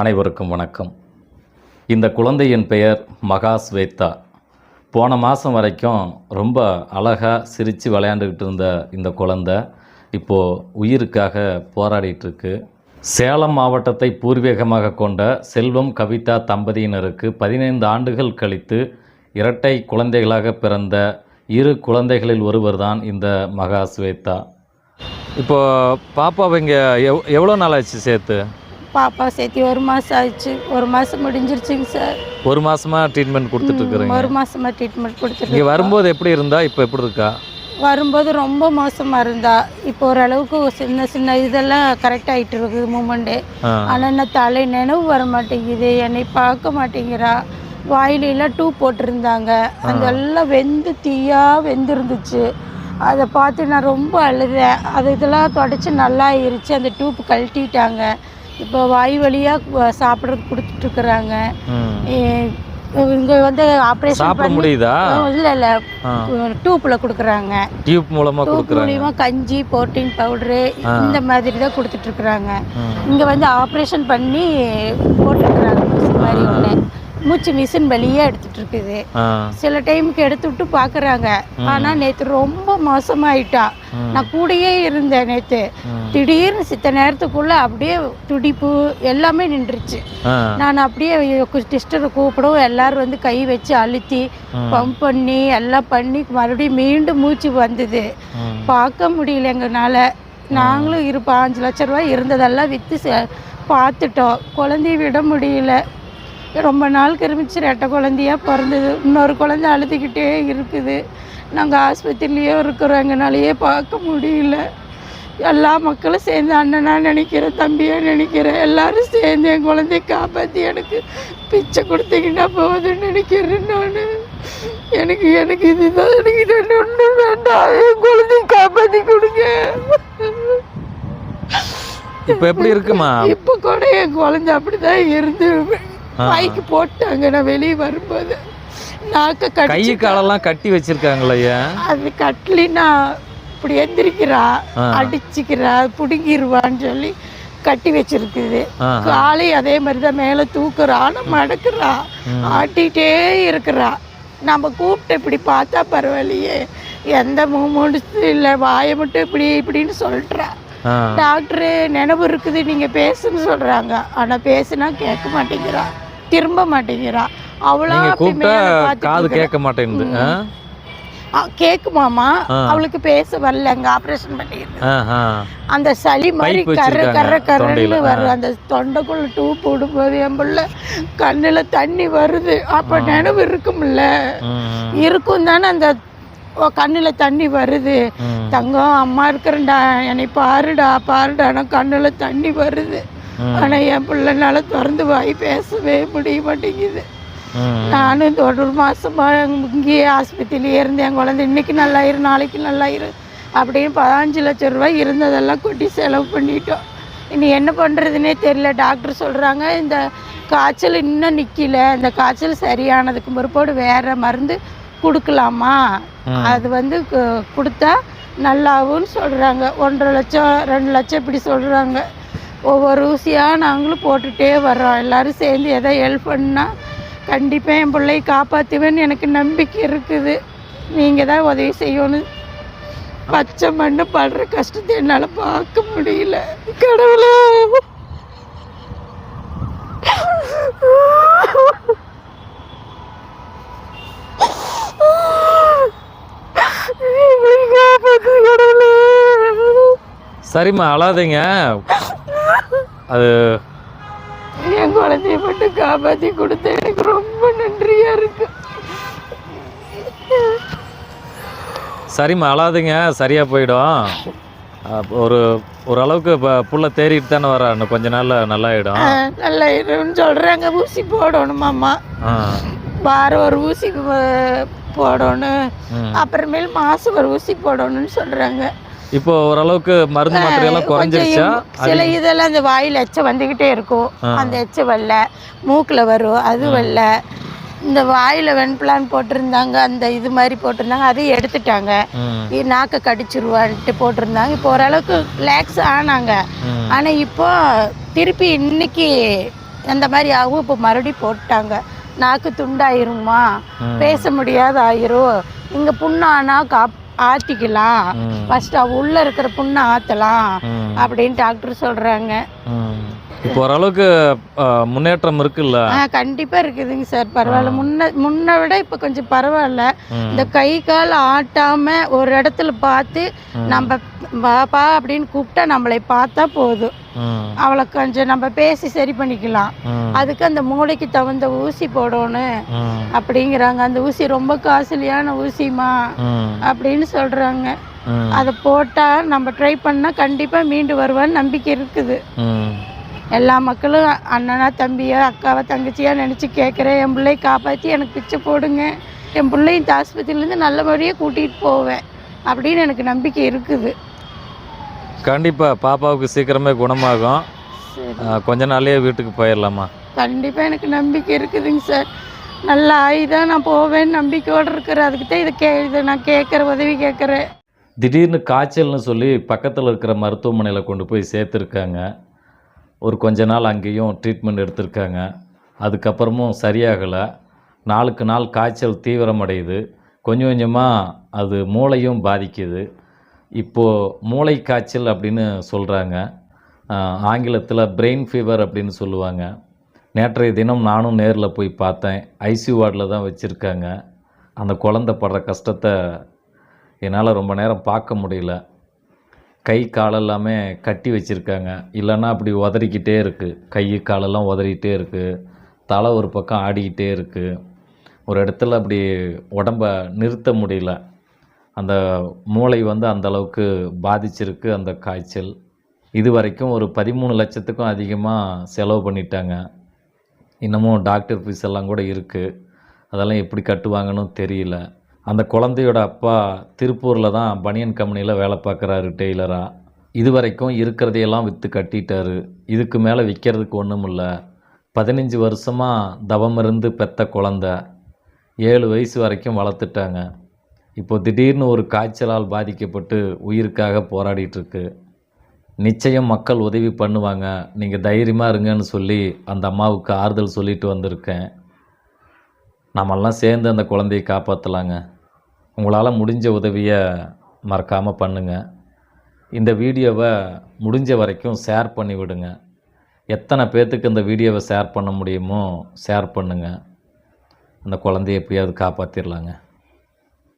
அனைவருக்கும் வணக்கம். இந்த குழந்தையின் பெயர் மகா ஸ்வேதா போன மாதம் வரைக்கும் ரொம்ப அழகாக சிரித்து விளையாண்டுக்கிட்டு இருந்த இந்த குழந்தை இப்போது உயிருக்காக போராடிட்டுருக்கு. சேலம் மாவட்டத்தை பூர்வீகமாக கொண்ட செல்வம் கவிதா தம்பதியினருக்கு பதினைந்து ஆண்டுகள் கழித்து இரட்டை குழந்தைகளாக பிறந்த இரு குழந்தைகளில் ஒருவர் தான் இந்த மகா ஸ்வேதா இப்போ பாப்பாவை இங்கே எவ் எவ்வளோ நாள் ஆச்சு சேர்த்து? பாப்பா சேர்த்து ஒரு மாதம் ஆயிடுச்சு. ஒரு மாதம் முடிஞ்சிருச்சுங்க சார். ஒரு மாசமா ட்ரீட்மெண்ட் கொடுத்துட்டு இருக்கிறீங்க? ஒரு மாசமா ட்ரீட்மெண்ட் கொடுத்துட்டு வரும்போது எப்படி இருந்தா இப்போ எப்படி இருக்கா? வரும்போது ரொம்ப மோசமாக இருந்தா. இப்போ ஓரளவுக்கு சின்ன சின்ன இதெல்லாம் கரெக்ட் ஆகிட்டு இருக்குது மூமெண்ட்டு. ஆனால் என்ன தலை நினைவு வர மாட்டேங்குது. என்னை பார்க்க மாட்டேங்கிறா. வாயில எல்லாம் டூ போட்டிருந்தாங்க. அதெல்லாம் வெந்து தீயா வெந்திருந்துச்சு. அதை பார்த்து நான் ரொம்ப அழுதேன். அது இதெல்லாம் தொடச்சி நல்லா ஆயிருச்சு அந்த டூப் கழட்டிட்டாங்க. இப்போ வாய் வழியாக சாப்பிட்றதுக்கு கொடுத்துட்ருக்குறாங்க. இங்கே வந்து ஆப்ரேஷன் சாப்பிட முடியுதா? இல்லை இல்லை. ஆ. டூப்பில் கொடுக்குறாங்க. டியூப் மூலமா டூப் கொடுக்குறாங்க. மூலியமா கஞ்சி புரோட்டீன் பவுடரு இந்த மாதிரி தான் கொடுத்துட்ருக்குறாங்க. இங்கே வந்து ஆப்ரேஷன் பண்ணி போட்டுருக்குறாங்க. மிஷின் மாதிரி ஒன்று மூச்சு மிஷின் வெளியே எடுத்துட்டு இருக்குது சில டைமுக்கு எடுத்து விட்டு பார்க்குறாங்க ஆனால் நேற்று ரொம்ப மோசமாயிட்டா. நான் கூடயே இருந்தேன் நேற்று ம். திடீர்னு சித்த நேரத்துக்குள்ள அப்படியே துடிப்பு எல்லாமே நின்றுச்சு. நான் அப்படியே சிஸ்டரை கூப்பிடவும் எல்லாரும் வந்து கை வச்சு அழுத்தி பம்ப் பண்ணி எல்லாம் பண்ணி மறுபடியும் மீண்டும் மூச்சு வந்தது. பார்க்க முடியல எங்களால் நாங்களும் இரு பாஞ்சு லட்ச ரூபாய் இருந்ததெல்லாம் விற்று பார்த்துட்டோம். குழந்தைய விட முடியல. ரொம்ப நாள் கிருமிச்சு ரெட்டை குழந்தையா பிறந்தது. இன்னொரு குழந்தை அழுதுகிட்டே இருக்குது. நாங்கள் ஆஸ்பத்திரிலேயே இருக்கிறோம். எங்களாலேயே பார்க்க முடியல. எல்லா மக்களும் சேர்ந்து அண்ணனா நினைக்கிறேன் தம்பியா நினைக்கிறேன். எல்லாரும் சேர்ந்து என் குழந்தைய காப்பாற்றி எனக்கு பிச்சை கொடுத்தீங்கன்னா போகுதுன்னு நினைக்கிறேன் நான். எனக்கு எனக்கு இதுதான் எனக்கு இது ஒன்று வேண்டாம். என் குழந்தைய காப்பாற்றி கொடுங்க. இப்போ எப்படி இருக்குமா? இப்போ கூட என் குழந்தை அப்படிதான் இருந்து வாய்க்கு போட்டாங்க. நான் வெளியே வரும்போது நாக்க கை காலெல்லாம் கட்டி வச்சிருக்காங்களையா அது கட்டலினா இப்படி எந்திரிக்கிறா. அடிச்சுக்கிறா பிடுங்கிருவான்னு சொல்லி கட்டி வச்சிருக்குது. காலை அதே மாதிரி தான் மேலே தூக்குறா ஆனால் மடக்குறா ஆட்டிகிட்டே இருக்கிறா. நம்ம கூப்பிட்டு இப்படி பார்த்தா பரவாயில்லையே. எந்த மூமெண்ட்ஸும் இல்லை வாயை மட்டும் இப்படி இப்படின்னு சொல்லிட்றா ஆ. டாக்டரு நினைவு இருக்குது நீங்கள் பேசுன்னு சொல்கிறாங்க ஆனால் பேசுனா கேட்க மாட்டேங்கிறா. திரும்ப மாட்டேங்கிறா. அவ்வளோ காது. கேட்க மாட்டேங்குது. கேக்குமாமா. அவளுக்கு பேச வரல அங்க ஆபரேஷன் பண்ணிருக்கு அந்த சளி மாதிரி கர கர கரன்னு. வரும் அந்த தொண்டைக்குள்ள டூப் விடும்போது என் பிள்ளை கண்ணுல தண்ணி வருது. அப்ப நினைவு இருக்கும்ல. இருக்கும் தானே அந்த கண்ணுல தண்ணி வருது. தங்கம் அம்மா இருக்கிறேன்டா என்னை பாருடா பாருடானா கண்ணுல தண்ணி வருது. ம், ஆனா என் பிள்ளைனால திறந்து வாய் பேசவே முடிய மாட்டேங்குது. நானும் ஒரு மாசமா இங்கேயே ஆஸ்பத்திரியிலே இருந்தேன். என் குழந்தை இன்னைக்கு நல்லாயிரு நாளைக்கு நல்லாயிரு அப்படின்னு பதினஞ்சு லட்சம் ரூபாய் இருந்ததெல்லாம் கொட்டி செலவு பண்ணிட்டோம். இனி என்ன பண்ணுறதுனே தெரியல. டாக்டர் சொல்கிறாங்க இந்த காய்ச்சல் இன்னும் நிற்கல இந்த காய்ச்சல் சரியானதுக்கு பிற்பாடு வேற மருந்து கொடுக்கலாமா? அது வந்து கொடுத்தா நல்லாவும்னு சொல்கிறாங்க ஒன்றரை லட்சம் ரெண்டு லட்சம் இப்படி சொல்கிறாங்க ஒவ்வொரு ஊசியாக நாங்களும் போட்டுகிட்டே வர்றோம். எல்லாரும் சேர்ந்து எதை ஹெல்ப் பண்ணால் கண்டிப்பாக என் பிள்ளையை காப்பாற்றுவேன்னு எனக்கு நம்பிக்கை இருக்குது. நீங்கள் தான் உதவி செய்யணும். பச்சை மண்ணு படுற கஷ்டத்தை என்னால் பார்க்க முடியல. கடவுளே. சரிம்மா அழாதீங்க. அது என் குழந்தைய மட்டும் காப்பாற்றி கொடுத்த எனக்கு ரொம்ப நன்றியா இருக்கு. சரிம்மா அழாதீங்க. சரியா போயிடும். ஒரு ஓரளவுக்கு இப்போ புள்ள தேறிட்டு தானே வரா. இன்னும் கொஞ்ச நாள்ல நல்லாயிடும். ஆஹ், நல்லா இருன்னு சொல்றாங்க. ஊசி போடணுமாம்மா ஆ. வாரம் ஒரு ஊசி போ- போடணும். அப்புறமேல் மாசம் ஒரு ஊசி போடணும்னு சொல்றாங்க. இப்போ ஓரளவுக்கு மருந்து மாத்திரையெல்லாம் குறைஞ்சிருச்சா? சில இதெல்லாம் அந்த வாயில் எச்சம் வந்துக்கிட்டே இருக்கும். அந்த எச்சம் வரல. மூக்கில் வரும். அது வரல. இந்த வாயில் வெண்பிளான் போட்டிருந்தாங்க. அந்த இது மாதிரி போட்டிருந்தாங்க. அதையும் எடுத்துட்டாங்க. நாக்கை கடிச்சிருவான்ட்டு போட்டிருந்தாங்க. இப்போ ஓரளவுக்கு ரிலாக்ஸ் ஆனாங்க. ம் ஆனால் இப்போ திருப்பி இன்னைக்கு அந்த மாதிரி ஆகும். இப்போ மறுபடியும் போட்டாங்க. நாக்கு துண்டாயிருமா. பேச முடியாத ஆயிரும். இங்கே புண்ணானா காப் ஆற்றிக்கலாம். ஃபர்ஸ்ட் உள்ள இருக்கிற புண்ணை ஆற்றலாம். அப்படின்னு டாக்டர் சொல்கிறாங்க ம். இப்போ ஓரளவுக்கு முன்னேற்றம் இருக்குல்ல கண்டிப்பாக இருக்குதுங்க சார் பரவாயில்ல முன்ன முன்ன விட இப்போ கொஞ்சம் பரவாயில்ல. இந்த கை கால் ஆட்டாம ஒரு இடத்துல பார்த்து நம்ம பாப்பா அப்படின்னு கூப்பிட்டா நம்மளை பார்த்தா போதும். அவளை கொஞ்சம் நம்ம பேசி சரி பண்ணிக்கலாம். அதுக்கு அந்த மூளைக்கு தகுந்த ஊசி போடணும். அப்படிங்கிறாங்க அந்த ஊசி ரொம்ப காஸ்ட்லியான ஊசிமா. அப்படின்னு சொல்றாங்க. அதை போட்டா நம்ம ட்ரை பண்ணா கண்டிப்பா மீண்டு வருவான்னு நம்பிக்கை இருக்குது. எல்லா மக்களும் அண்ணனா தம்பியா அக்காவா தங்கச்சியா நினச்சி கேட்குறேன் என் பிள்ளையை காப்பாற்றி எனக்கு பிச்சை போடுங்க. என் பிள்ளையும் இந்த ஆஸ்பத்திரியிலேருந்து நல்லபடியாக கூட்டிகிட்டு போவேன். அப்படின்னு எனக்கு நம்பிக்கை இருக்குது. கண்டிப்பா பாப்பாவுக்கு சீக்கிரமே குணமாகும். கொஞ்ச நாள்லயே வீட்டுக்கு போயிடலாமா? கண்டிப்பாக எனக்கு நம்பிக்கை இருக்குதுங்க சார். நல்ல ஆயுதான் நான் போவேன்னு நம்பிக்கையோடு இருக்கிறேன். அதுக்கு தான் இதை கே இதை நான் கேட்குற உதவி கேட்குறேன் திடீர்னு காய்ச்சல்னு சொல்லி பக்கத்தில் இருக்கிற மருத்துவமனையில் கொண்டு போய் சேர்த்துருக்காங்க. ஒரு கொஞ்ச நாள் அங்கேயும் ட்ரீட்மெண்ட் எடுத்திருக்காங்க. அதுக்கப்புறமும் சரியாகலை. நாளுக்கு நாள் காய்ச்சல் தீவிரமடையுது. கொஞ்சம் கொஞ்சமாக அது மூளையும் பாதிக்குது. இப்போது மூளை காய்ச்சல் அப்படின்னு சொல்கிறாங்க ஆங்கிலத்தில் பிரெயின் ஃபீவர் அப்படின்னு சொல்லுவாங்க. நேற்றைய தினம் நானும் நேரில் போய் பார்த்தேன். ஐசியூ வார்டில் தான் வச்சுருக்காங்க. அந்த குழந்தை படுற கஷ்டத்தை என்னால் ரொம்ப நேரம் பார்க்க முடியல. கை காலெல்லாமே கட்டி வச்சுருக்காங்க. இல்லைன்னா அப்படி உதறிக்கிட்டே இருக்குது கை காலெல்லாம் உதறிக்கிட்டே இருக்குது தலை ஒரு பக்கம் ஆடிக்கிட்டே இருக்குது ஒரு இடத்துல அப்படி உடம்ப நிறுத்த முடியல. அந்த மூளை வந்து அந்தளவுக்கு பாதிச்சிருக்கு அந்த காய்ச்சல். இது வரைக்கும் ஒரு பதிமூணு லட்சத்துக்கும் அதிகமாக செலவு பண்ணிட்டாங்க. இன்னமும் டாக்டர் ஃபீஸ் எல்லாம் கூட இருக்குது அதெல்லாம் எப்படி கட்டுவாங்கன்னு தெரியல. அந்த குழந்தையோட அப்பா திருப்பூரில் தான் பனியன் கம்பெனியில் வேலை பார்க்குறாரு டெய்லராக இது வரைக்கும் இருக்கிறதையெல்லாம் விற்று கட்டிட்டாரு. இதுக்கு மேலே விற்கிறதுக்கு ஒன்றும் இல்லை. பதினஞ்சு வருஷமாக தவமிருந்து பெத்த குழந்த. ஏழு வயசு வரைக்கும் வளர்த்துட்டாங்க. இப்போ திடீர்னு ஒரு காய்ச்சலால் பாதிக்கப்பட்டு உயிருக்காக போராடிட்டுருக்கு. நிச்சயம் மக்கள் உதவி பண்ணுவாங்க. நீங்கள் தைரியமாக இருங்கன்னு சொல்லி அந்த அம்மாவுக்கு ஆறுதல் சொல்லிட்டு வந்திருக்கேன். நம்மெல்லாம் சேர்ந்து அந்த குழந்தையை காப்பாற்றலாங்க உங்களால் முடிஞ்ச உதவியை மறக்காமல் பண்ணுங்கள் இந்த வீடியோவை முடிஞ்ச வரைக்கும் ஷேர் பண்ணி விடுங்க. எத்தனை பேர்த்துக்கு இந்த வீடியோவை ஷேர் பண்ண முடியுமோ ஷேர் பண்ணுங்கள் அந்த குழந்தைய எப்படியாவது காப்பாற்றிடலாங்க